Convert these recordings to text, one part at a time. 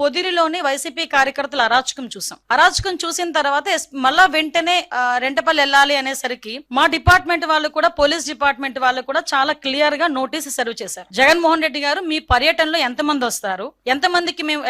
పొదిరిలోని YCP కార్యకర్తలు అరాచకం చూసాం. అరాచకం చూసిన తర్వాత మళ్ళా వెంటనే రెంటపల్లి వెళ్ళాలి అనేసరికి మా డిపార్ట్మెంట్ వాళ్ళు కూడా పోలీస్ డిపార్ట్మెంట్ వాళ్ళు కూడా చాలా క్లియర్గా నోటీస్ సర్వ్ చేశారు. జగన్మోహన్ రెడ్డి గారు మీ పర్యటనలో ఎంతమంది వస్తారు? ఎంతమందికి మేము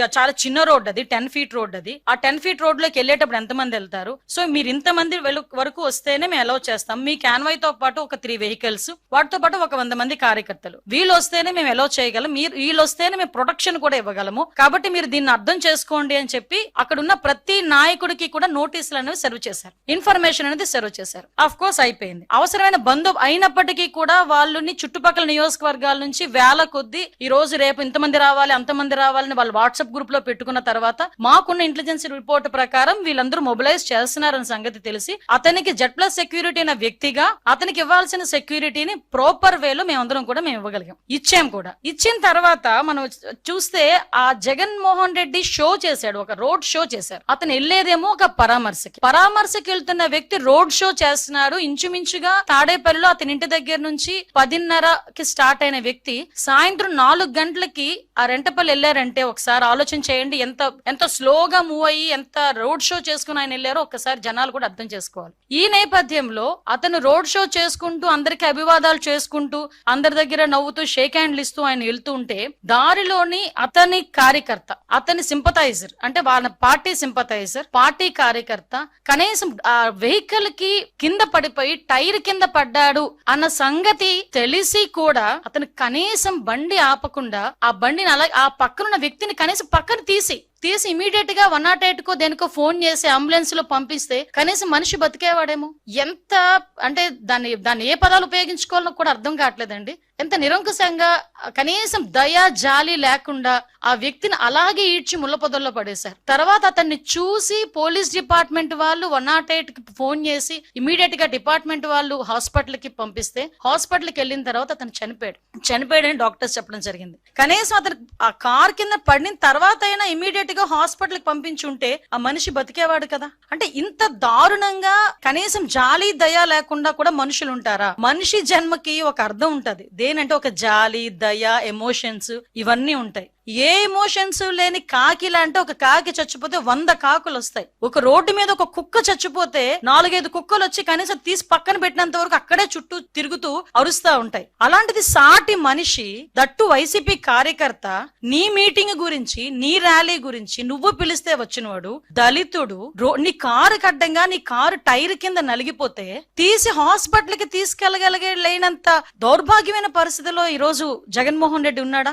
చాలా చిన్న రోడ్ అది టెన్ ఫీట్ రోడ్ అది. ఆ టెన్ ఫీట్ రోడ్లోకి వెళ్ళేటప్పుడు ఎంతమంది వెళ్తారు? సో మీరు ఇంతమంది వెలు- వరకు వస్తేనే మేము అలౌ చేస్తాం. మీ క్యాన్వై తో పాటు ఒక త్రీ వెహికల్స్ వాటితో పాటు ఒక వంద మంది కార్యకర్తలు. వీళ్ళు వస్తేనే మేము అలౌ చేయగలం. మీరు వీళ్ళు వస్తేనే మేము ప్రొటెక్షన్ కూడా ఇవ్వగలము. కాబట్టి మీరు దీన్ని అర్థం చేసుకోండి అని చెప్పి అక్కడ ఉన్న ప్రతి నాయకుడికి కూడా నోటీసులు అనేవి సర్వ్ చేశారు. ఇన్ఫర్మేషన్ అనేది సర్వ్ చేశారు. అఫ్ కోర్స్ అయిపోయింది. అవసరమైన బంధు అయినప్పటికీ కూడా వాళ్ళని చుట్టుపక్కల నియోజకవర్గాల నుంచి వేల కొద్ది ఈ రోజు రేపు ఇంతమంది రావాలి అంతమంది రావాలని వాళ్ళు వాట్సాప్ గ్రూప్లో పెట్టుకున్న తర్వాత మాకున్న ఇంటెలిజెన్స్ రిపోర్ట్ ప్రకారం వీళ్ళందరూ మొబిలైజ్ చేస్తున్నారన్న సంగతి తెలిసి అతనికి జెడ్ ప్లస్ సెక్యూరిటీ అనే వ్యక్తిగా అతనికి ఇవ్వాల్సిన సెక్యూరిటీని ప్రాపర్ వేలో మేమందరం కూడా మేము ఇవ్వగలిగాం. ఇచ్చాం కూడా. ఇచ్చిన తర్వాత మనం చూస్తే ఆ జగన్మోహన్ రెడ్డి షో చేశాడు ఒక రోడ్ షో చేశారు. అతను వెళ్ళేదేమో ఒక పరామర్శకి. పరామర్శకి వెళ్తున్న వ్యక్తి రోడ్ షో చేస్తున్నాడు. ఇంచుమించుగా తాడేపల్లిలో అతని ఇంటి దగ్గర నుంచి పదిన్నరకి స్టార్ట్ అయిన వ్యక్తి సాయంత్రం నాలుగు గంటలకి ఆ రెంటపల్లి వెళ్ళారంటే ఒకసారి ఆలోచన చేయండి ఎంత ఎంత స్లోగా మూవ్ అయ్యి ఎంత రోడ్ షో చేసుకుని ఆయన వెళ్ళారో ఒక్కసారి జనాలు కూడా అర్థం చేసుకోవాలి. ఈ నేపథ్యంలో అతను రోడ్ షో చేసుకుంటూ అందరికి అభివాదాలు చేసుకుంటూ అందరి దగ్గర నవ్వుతూ షేక్ హ్యాండ్లు ఇస్తూ ఆయన వెళ్తూ ఉంటే దారిలోని అతని కార్యకర్త అతని సింపథైజర్ అంటే వాళ్ళ పార్టీ సింపథైజర్ పార్టీ కార్యకర్త కనీసం ఆ వెహికల్కి కింద పడిపోయి టైర్ కింద పడ్డాడు అన్న సంగతి తెలిసి కూడా అతను కనీసం బండి ఆపకుండా ఆ బండిని అలా ఆ పక్కనున్న వ్యక్తిని కనీసం పక్కన తీసి తీసి ఇమీడియట్గా వన్ నాట్ ఎయిట్ కో దేనికో ఫోన్ చేసి అంబులెన్స్లో పంపిస్తే కనీసం మనిషి బతికేవాడేమో? ఎంత అంటే దాన్ని దాన్ని ఏ పదాలు ఉపయోగించుకోవాలో కూడా అర్థం కావట్లేదండి. ఎంత నిరంకుశంగా కనీసం దయ జాలి లేకుండా ఆ వ్యక్తిని అలాగే ఈడ్చి ముళ్ళ పొదల్లో పడేశారు. తర్వాత అతన్ని చూసి పోలీస్ డిపార్ట్మెంట్ వాళ్ళు వన్ నాట్ ఎయిట్కి ఫోన్ చేసి ఇమీడియట్గా డిపార్ట్మెంట్ వాళ్ళు హాస్పిటల్కి పంపిస్తే హాస్పిటల్కి వెళ్ళిన తర్వాత అతను చనిపోయాడు. చనిపోయాడని డాక్టర్స్ చెప్పడం జరిగింది. కనీసం అతను ఆ కార్ కింద పడిన తర్వాత అయినా ఇమీడియట్ గా హాస్పిటల్కి పంపించుంటే ఆ మనిషి బతికేవాడు కదా. అంటే ఇంత దారుణంగా కనీసం జాలి దయ లేకుండా కూడా మనుషులు ఉంటారా మనిషి జన్మకి ఒక అర్థం ఉంటది. దేనంటే ఒక జాలి దయ ఎమోషన్స్ ఇవన్నీ ఉంటాయి. ఏ ఎమోషన్స్ లేని కాకి లాంటి ఒక కాకి చచ్చిపోతే వంద కాకులు వస్తాయి. ఒక రోడ్డు మీద ఒక కుక్క చచ్చిపోతే నాలుగైదు కుక్కలు వచ్చి కనీసం తీసి పక్కన పెట్టినంత వరకు అక్కడే చుట్టూ తిరుగుతూ అరుస్తా ఉంటాయి. అలాంటిది సాటి మనిషి దట్టు వైసీపీ కార్యకర్త నీ మీటింగ్ గురించి నీ ర్యాలీ గురించి నువ్వు పిలిస్తే వచ్చినవాడు దళితుడు నీ కారు కడ్డంగా నీ కారు టైర్ కింద నలిగిపోతే తీసి హాస్పిటల్కి తీసుకెళ్ళగలిగే లేనంత దౌర్భాగ్యమైన పరిస్థితిలో ఈ రోజు జగన్మోహన్ రెడ్డి ఉన్నాడా?